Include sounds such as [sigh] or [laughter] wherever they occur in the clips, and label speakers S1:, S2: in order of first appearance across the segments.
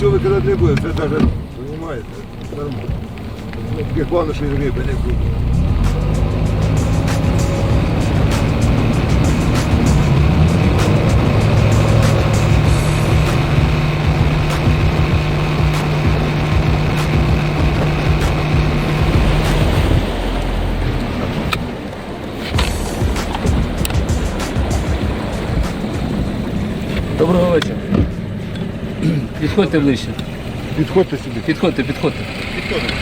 S1: Що викидати не буде, це навіть, розумієте, нормально. Таке плану, що і риби не буде.
S2: Доброго вечора. [clears throat] Підходьте ближче.
S1: Підходьте сюди.
S2: Підходьте, підходьте. Підходьте.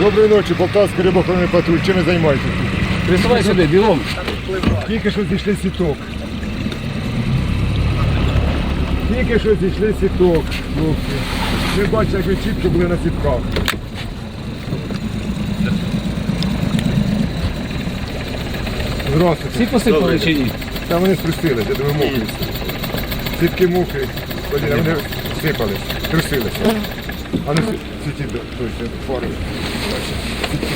S1: Доброї ночі, Полтавський рибохоронний патруль. Чим ви займаєтесь тут?
S2: Приставай сюди, бігом.
S1: Тільки що зійшли сіток. Тільки що зійшли сіток, хлопці. Ви бачите, як ви чітко були на сітках. Здравствуйте.
S2: Всі посипали чи ні?
S1: Там вони спустилися, я думаю, мокрі. Сітки мокрі, вони вони сипались, трусилися. А ну сіті до тобто, фари. Сітки.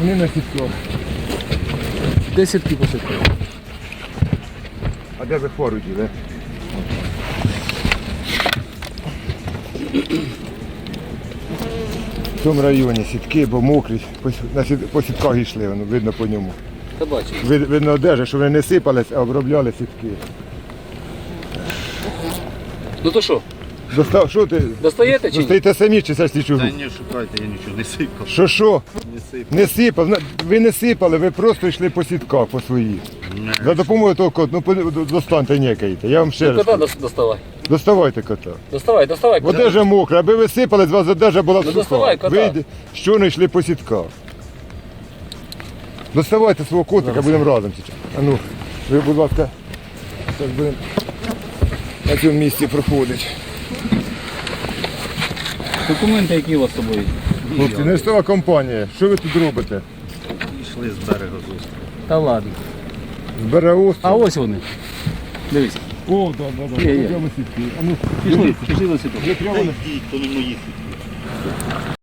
S1: Вони на сітках.
S2: Де сітки посипали?
S1: А де ви фору діли? В цьому районі сітки, бо мокрі, по, с- на сіт- по сітках йшли, воно видно по ньому.
S2: Та бачу.
S1: Вид- Видно одежа, що вони не сипались, а обробляли сітки.
S2: Ну то що,
S1: Достав, що ти?
S2: достаєте чи ні?
S1: Достаєте самі чи це слідчу
S3: Та ні, шукайте, я нічого не сипав.
S1: Що що?
S3: Не сипав.
S1: Не сипав. На- Ви не сипали, ви просто йшли по сітках по своїх.
S3: Не.
S1: За допомогою того кота, ну достаньте некаєте. Я вам ще
S2: Ну,
S1: раз.
S2: кота
S1: кажу.
S2: дос- доставай.
S1: Доставайте кота.
S2: Доставай, доставай. кота.
S1: Одежа мокра, аби ви сипали, з вас одежа була
S2: Ну,
S1: суха.
S2: доставай кота.
S1: Вийде, що не йшли по сітках. Доставайте свого котика, будемо разом зараз. А ну, ви, будь ласка, зараз будемо на цьому місці проходити.
S2: Документи, які у вас з собою?
S1: Хлопці, нестова компанія. Що ви тут робите?
S3: Йшли з берега зустріч.
S2: Та ладно.
S1: З береосту?
S2: А ось вони. Дивись.
S1: О, да, да, да.
S2: Є, є.
S1: Прямо сітки. А ну,
S2: Пішли, пішли на сіток.
S1: ви прямо
S3: Та
S1: на-
S3: йдіть, то не мої сітки.